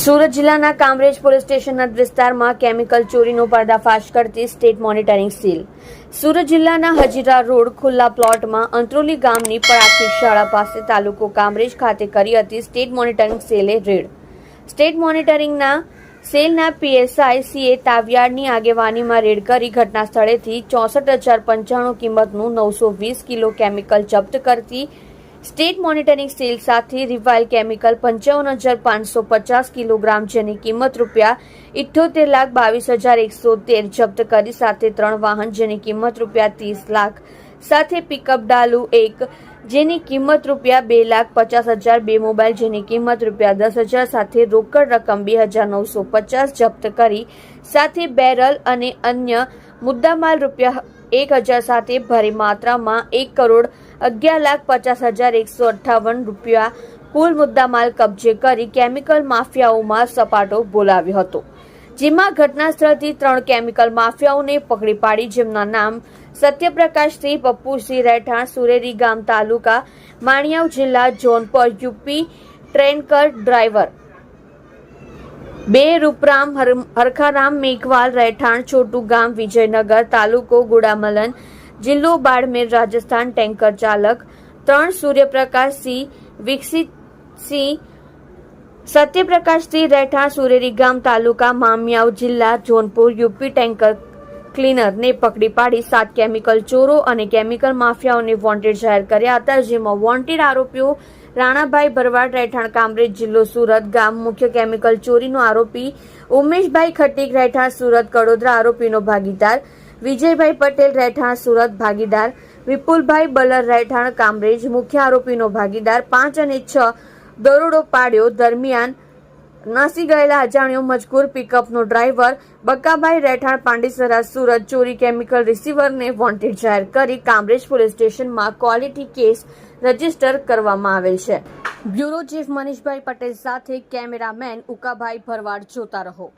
સુરત જિલ્લાના કામરેજ પોલીસ સ્ટેશનના વિસ્તારમાં કેમિકલ ચોરીનો પર્દાફાશ કરતી સ્ટેટ મોનિટરિંગ સીલ. સુરત જિલ્લાના હજીરા રોડ ખુલ્લા પ્લોટમાં અંત્રોલી ગામની પ્રાથમિક શાળા પાસે તાલુકો કામરેજ ખાતે કરી હતી સ્ટેટ મોનિટરિંગ સેલે રેડ. સ્ટેટ મોનિટરિંગના સેલના પીએસઆઈ સીએ તાવિયાડની આગેવાનીમાં રેડ કરી ઘટના સ્થળેથી ચોસઠ હજાર પંચાણું કિંમતનું નવસો વીસ કિલો કેમિકલ જપ્ત કરતી સ્ટેટ મોનિટરિંગ સેલ સાથે રિવાઇલ કેમિકલ પંચાવન હજાર પાંચસો પચાસ કિલોગ્રામ, જેની કિંમત રૂપિયા ઇઠ્યોતેર લાખ બાવીસ હજાર એકસો તેર જપ્ત કરી સાથે ત્રણ વાહન, જેની કિંમત રૂપિયા ત્રીસ લાખ સાથે પિકઅપ ડાલુ એક, જેની કિંમત રૂપિયા બે લાખ પચાસ હજાર બે મોબાઈલ જેની કિંમત રૂપિયા દસ હજાર સાથે રોકડ રકમ બે હજાર નવસો પચાસ જપ્ત કરી સાથે બેરલ અને અન્ય મુદ્દામાલ રૂપિયા એક હજાર સાથે ભારે માત્રામાં એક કરોડ અગિયાર લાખ પચાસ હજાર એકસો અઠ્ઠાવન રૂપિયા કુલ મુદ્દામાલ કબજે કરી કેમિકલ માફિયાઓમાં સપાટો બોલાવ્યો હતો. જેમાં ઘટના સ્થળથી ત્રણ કેમિકલ માફિયાઓને પકડી પાડી, જેમના નામ સત્યપ્રકાશસિંહ પપ્પુસિંહ રહેઠાણ, સુરેરી ગામ તાલુકા, માણિયાવ જિલ્લા, જોનપર, યુપી ટ્રેનકર ડ્રાઈવર બે રૂપરામ હર- હરખારામ મેઘવાલ, રહેઠાણ, છોટુ ગામ, વિજયનગર, તાલુકો ગુડામલન, જિલ્લો બાડમેર, રાજસ્થાન, ટેન્કર ચાલક, ત્રણ સૂર્યપ્રકાશસિંહ વિકસિતસિંહ સત્યપ્રકાશસિંહ રહેઠાણ, સુરેરી ગામ, તાલુકા, મામિયાવ જિલ્લા, જોનપુર, યુપી, ટેન્કર ક્લીનરને પકડી પાડી સાત કેમિકલ ચોરો અને કેમિકલ માફિયાઓને વોન્ટેડ જાહેર કર્યા હતા, જેમાં વોન્ટેડ આરોપીઓ રાણાભાઈ ભરવાડ, રહેઠાણ કામરેજ જિલ્લો સુરત ગામ. મુખ્ય કેમિકલ ચોરીનો આરોપી ઉમેશભાઈ ખટીક રહેઠાણ સુરત કડોદરા આરોપીનો ભાગીદાર. વિજયભાઈ પટેલ, રહેઠાણ સુરત ભાગીદાર. વિપુલભાઈ બલર, રહેઠાણ કામરેજ મુખ્ય આરોપીનો ભાગીદાર. પાંચ અને છ દરોડો પાડ્યો દરમિયાન નાસી ગયેલા અજાણ્યો મજકૂર પિકઅપનો ડ્રાઈવર બક્કાભાઈ રહેઠાણ પાંડેસરા સુરત ચોરી કેમિકલ રિસીવરને વોન્ટેડ જાહેર કરી કામરેજ પોલીસ સ્ટેશનમાં ક્વોલિટી કેસ રજિસ્ટર કરવામાં આવેલ છે. બ્યુરો ચીફ મનીષભાઈ પટેલ સાથે કેમેરામેન ઉકાભાઈ ભરવાડ જોતા રહો.